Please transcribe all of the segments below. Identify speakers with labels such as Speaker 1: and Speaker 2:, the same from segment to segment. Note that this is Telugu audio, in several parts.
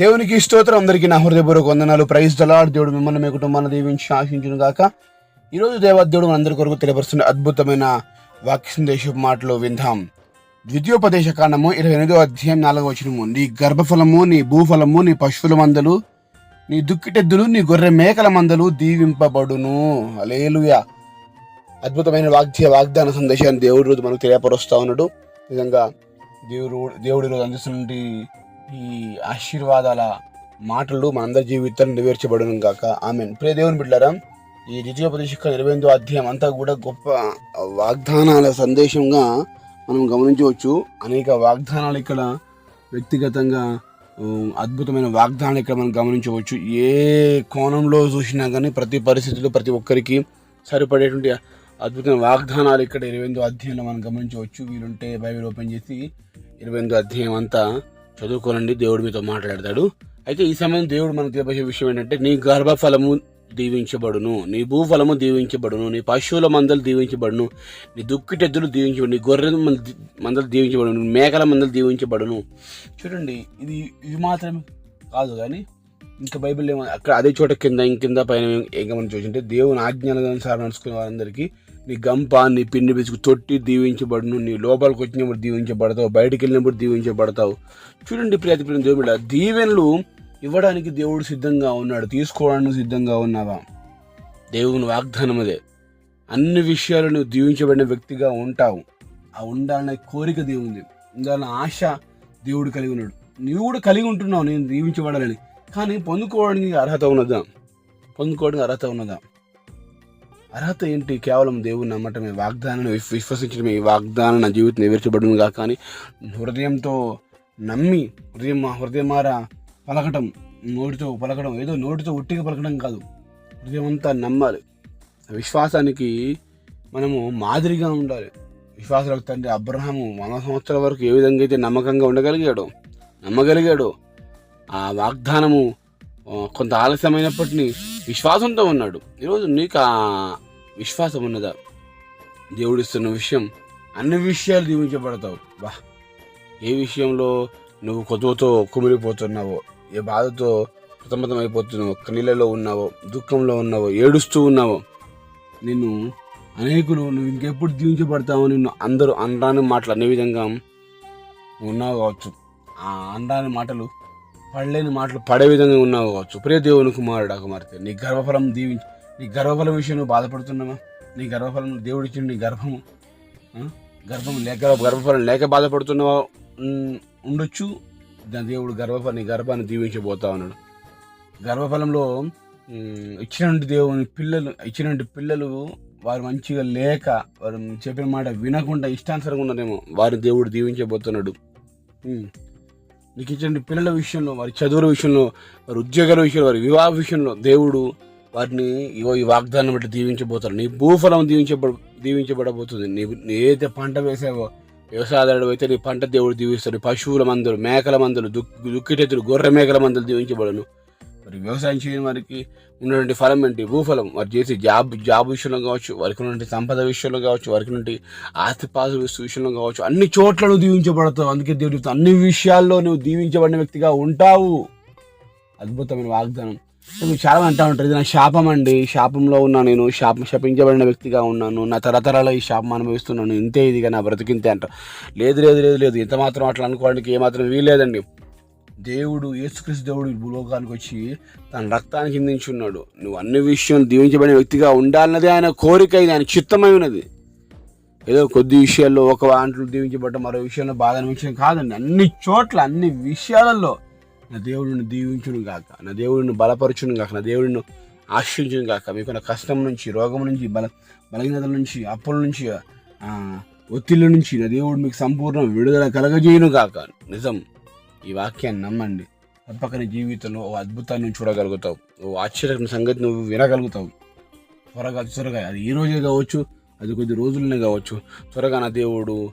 Speaker 1: దేవునికి స్తోత్రం. అందరికీ నా హృదయపూర్వక వందనాలు. ప్రైజ్ దలాడ్ దేవుడు మిమ్మల్ని మీ కుటుంబాన్ని దీవించి ఆశించును గాక. ఈరోజు దేవదేవుడు మనందరి కొరకు తెలియపరుస్తున్న అద్భుతమైన వాక్య సందేశపు మాటలు విందాం. ద్వితీయోపదేశ కాండము ఇరవై ఎనిమిదో అధ్యాయం నాలుగో వచనము. నీ గర్భఫలము నీ భూఫలము నీ పశువుల మందలు నీ దుక్కిటెద్దులు నీ గొర్రె మేకల మందలు దీవింపబడును. అలేలుయా అద్భుతమైన వాగ్య వాగ్దాన సందేశాన్ని దేవుడు రోజు మనకు తెలియపరుస్తా ఉన్నాడు. నిజంగా దేవుడు దేవుడి రోజు అందిస్తున్న ఈ ఆశీర్వాదాల మాటలు మనందరి జీవితాన్ని నెరవేర్చబడును గాక. ఆమె ప్రియ దేవుని బిడ్డారా ఈ ద్వితీయోపదేశక ఇరవై ఎనిమిదో అధ్యాయం అంతా కూడా గొప్ప వాగ్దానాల సందేశంగా మనం గమనించవచ్చు. అనేక వాగ్దానాలు ఇక్కడ వ్యక్తిగతంగా అద్భుతమైన వాగ్దానాలు ఇక్కడ మనం గమనించవచ్చు. ఏ కోణంలో చూసినా కానీ ప్రతి పరిస్థితిలో ప్రతి ఒక్కరికి సరిపడేటువంటి అద్భుతమైన వాగ్దానాలు ఇక్కడ ఇరవై ఎనిమిదో అధ్యాయంలో మనం గమనించవచ్చు. వీలుంటే బైబిల్ ఓపెన్ చేసి ఇరవై ఎనిమిదో అధ్యాయం అంతా చదువుకోనండి దేవుడు మీతో మాట్లాడతాడు. అయితే ఈ సమయం దేవుడు మనకు తెలిపే విషయం ఏంటంటే నీ గర్భఫలము దీవించబడును నీ భూఫలము దీవించబడును నీ పశువుల మందలు దీవించబడును నీ దుక్కిటెద్దులు దీవించబడు నీ గొర్రె మంద- మందలు దీవించబడును మేకల మందలు దీవించబడును. చూడండి ఇది ఇది మాత్రమే కాదు కానీ ఇంకా బైబిల్ ఏమో అక్కడ అదే చోట కింద ఇంకింద పైన ఏం గమనించవచ్చు దేవుని ఆజ్ఞల అనుసారం నడుచుకునే వారందరికీ నీ గంప నీ పిండి బిసుకు తొట్టి దీవించబడును. నీ లోపలికి వచ్చినప్పుడు దీవించబడతావు. బయటికి వెళ్ళినప్పుడు దీవించబడతావు. చూడండి ప్రియతి ప్రియ దేవుడు దీవెనలు ఇవ్వడానికి దేవుడు సిద్ధంగా ఉన్నాడు. తీసుకోవడానికి సిద్ధంగా ఉన్నావా? దేవుని వాగ్దానం అదే. అన్ని విషయాలు నువ్వు దీవించబడిన వ్యక్తిగా ఉంటావు. ఆ ఉండాలనే కోరిక దేవుంది ఉండాలన్న ఆశ దేవుడు కలిగి ఉన్నాడు. నువ్వు కూడా కలిగి ఉంటున్నావు నేను దీవించబడాలని. కానీ పొందుకోవడానికి అర్హత ఉన్నదా? పొందుకోవడానికి అర్హత ఉన్నదా? అర్హత ఏంటి? కేవలం దేవుని నమ్మటమే వాగ్దానాన్ని విశ్వసించడమే ఈ వాగ్దానం నా జీవితం నెరవేర్చబడును కాక కానీ హృదయంతో నమ్మి హృదయం హృదయమార పలకటం నోటితో పలకడం ఏదో నోటితో ఉట్టిగా పలకడం కాదు. హృదయం అంతా నమ్మాలి. విశ్వాసానికి మనము మాదిరిగా ఉండాలి. విశ్వాసాలకు తండ్రి అబ్రహాము వంద సంవత్సరాల వరకు ఏ విధంగా అయితే నమ్మకంగా ఉండగలిగాడో నమ్మగలిగాడు ఆ వాగ్దానము కొంత ఆలస్యమైనప్పటికీ విశ్వాసంతో ఉన్నాడు. ఈరోజు నీకు ఆ విశ్వాసం ఉన్నదా దేవుడిస్తున్న విషయం అన్ని విషయాలు దీవించబడతావు. వా ఏ విషయంలో నువ్వు కొద్దుతో కుమిలిపోతున్నావో ఏ బాధతో ప్రతమతం అయిపోతున్నావో కన్నీళ్ళలో ఉన్నావో దుఃఖంలో ఉన్నావో ఏడుస్తూ ఉన్నావో నిన్ను అనేకులు నువ్వు ఇంకెప్పుడు దీవించబడతావో నిన్ను అందరూ అనరాని మాటలు అనే విధంగా ఉన్నావు కావచ్చు. ఆ అనరాని మాటలు పడలేని మాటలు పడే విధంగా ఉన్నావు కావచ్చు. ప్రియ దేవుని కుమారుడు కుమార్తె నీ గర్వఫలం దీవించి నీ గర్భఫలం విషయం నువ్వు బాధపడుతున్నావా? నీ గర్భఫలం దేవుడిచ్చిన నీ గర్భము గర్భం లేక గర్భఫలం లేక బాధపడుతున్నావా? ఉండొచ్చు. దాని దేవుడు గర్భఫలం నీ గర్భాన్ని దీవించబోతా ఉన్నాడు. గర్భఫలంలో ఇచ్చినటువంటి దేవుని పిల్లలు ఇచ్చినటువంటి పిల్లలు వారు మంచిగా లేక వారు చెప్పిన మాట వినకుండా ఇష్టానుసారంగా ఉన్నారేమో వారి దేవుడు దీవించబోతున్నాడు. నీకు ఇచ్చిన పిల్లల విషయంలో వారి చదువుల విషయంలో వారి ఉద్యోగాల విషయంలో వారి వివాహ విషయంలో దేవుడు వారిని ఇగో ఈ వాగ్దానం బట్టి దీవించబోతాడు నీ భూఫలం దీవించబడ దీవించబడబోతుంది. నీ నీ ఏదైతే పంట వేసావో వ్యవసాయదారుడు అయితే నీ పంట దేవుడు దీవిస్తాడు. పశువుల మందులు మేకల మందులు దుక్కి దుక్కిటెత్తులు గొర్రె మేకల మందులు దీవించబడను. మరి వ్యవసాయం చేయని వారికి ఉన్నటువంటి ఫలం ఏంటి? భూఫలం. వారు చేసే జాబ్ జాబ్ విషయంలో కావచ్చు వారికి ఉన్నటువంటి సంపద విషయంలో కావచ్చు వారికి ఉన్నటువంటి ఆస్తిపాసు విషయంలో కావచ్చు అన్ని చోట్ల నువ్వు దీవించబడతావు. అందుకే దేవుడు అన్ని విషయాల్లో నువ్వు దీవించబడిన వ్యక్తిగా ఉంటావు. అద్భుతమైన వాగ్దానం. మీకు చాలా అంటూ ఉంటారు ఇది నా శాపం అండి. శాపంలో ఉన్నా నేను శాపం శపించబడిన వ్యక్తిగా ఉన్నాను. నా తరతరాల ఈ శాపం అనుభవిస్తున్నాను. ఇంతే ఇదిగా నా బ్రతికింతే అంట లేదు లేదు లేదు లేదు. ఎంత మాత్రం అట్లా అనుకోవడానికి ఏమాత్రం వీలేదండి దేవుడు యేసుక్రీస్తు దేవుడు భూలోకానికి వచ్చి తన రక్తాన్ని చిందించున్నాడు. నువ్వు అన్ని విషయం దీవించబడిన వ్యక్తిగా ఉండాలన్నది ఆయన కోరిక. ఇది ఆయన చిత్తమై ఉన్నది. ఏదో కొద్ది విషయాల్లో ఒక వాంట్లో దీవించబడ్డ మరో విషయంలో బాధ అనిపించడం కాదండి. అన్ని చోట్ల అన్ని విషయాలలో నా దేవుడిని దీవించును గాక. నా దేవుడిని బలపరచును గాక. నా దేవుడిని ఆశించును గాక. మీకున్న కష్టం నుంచి రోగం నుంచి బల బలహీనతల నుంచి అప్పుల నుంచి ఒత్తిళ్ళ నుంచి నా దేవుడు మీకు సంపూర్ణ విడుదల కలగజేయును గాక. నిజం. ఈ వాక్యాన్ని నమ్మండి. తప్పక నీ జీవితంలో ఓ అద్భుతాన్ని చూడగలుగుతావు. ఓ ఆశ్చర్యకరమైన సంగతి నువ్వు వినగలుగుతావు. త్వరగా త్వరగా అది ఈ రోజే కావచ్చు అది కొద్ది రోజులనే కావచ్చు. త్వరగా నా దేవుడు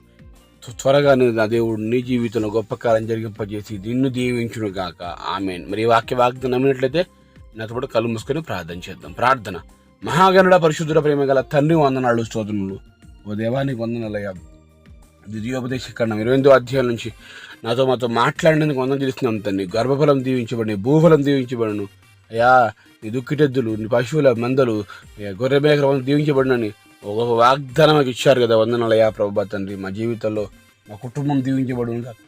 Speaker 1: త్వరగానే నా దేవుడు నీ జీవితంలో గొప్ప కాలం జరిగింపజేసి నిన్ను దీవించును గాక. ఆమెన్. మరి వాక్య వాగ్దానం నమ్మినట్లయితే నాతో పాటు కళ్ళు మూసుకొని ప్రార్థన చేద్దాం. ప్రార్థన. మహాగణుడ పరిశుద్ధుల ప్రేమ గల తండ్రి వందనాలు స్తోత్రములు ఓ దేవానికి వందనాలయ్యా. ద్వితీయోపదేశ ఖండం ఇరవై ఎనిమిదో అధ్యాయం నుంచి నాతో మాతో మాట్లాడినందుకు వందన చేస్తున్నాం తండ్రి గర్భఫలం దీవించబడి భూఫలం దీవించబడును. అయ్యా నీ దుక్కిటెద్దులు నీ పశువుల మందలు గొర్రె మేకలు దీవించబడినని ఒక వాగ్దానం నాకు ఇచ్చారు కదా వందనాలయ్యా ప్రభా తండ్రి. మా జీవితంలో మా కుటుంబం దీవించబడి కాక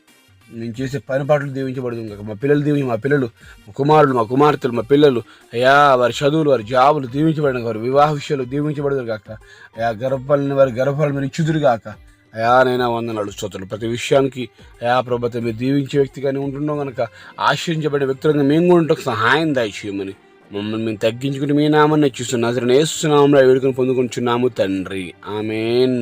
Speaker 1: నేను చేసే పని పాటలు దీవించబడును కాక మా పిల్లలు దీవించి మా పిల్లలు మా కుమారులు మా కుమార్తెలు మా పిల్లలు అయ్యా వారి చదువులు వారి జాబులు దీవించబడిన వారి వివాహ విషయాలు దీవించబడదు కాక అయ్యా గర్భాలని వారి గర్భఫలం మీరు ఇచ్చుదురు కాక అయా నైనా వందనాలు స్తోత్రులు. ప్రతి విషయానికి అయా ప్రభుత్వం మీరు దీవించే వ్యక్తిగానే ఉంటున్నాం కనుక ఆశ్రయించబడే వ్యక్తులంగా మేము కూడా ఉంటాం సహాయం దయచేయమని మమ్మల్ని మేము తగ్గించుకుని మీ నామాన్ని చూస్తున్నాం అసలు నేస్తున్నాము వేడుకొని పొందుకుంటున్నాము తండ్రి. ఆమెన్.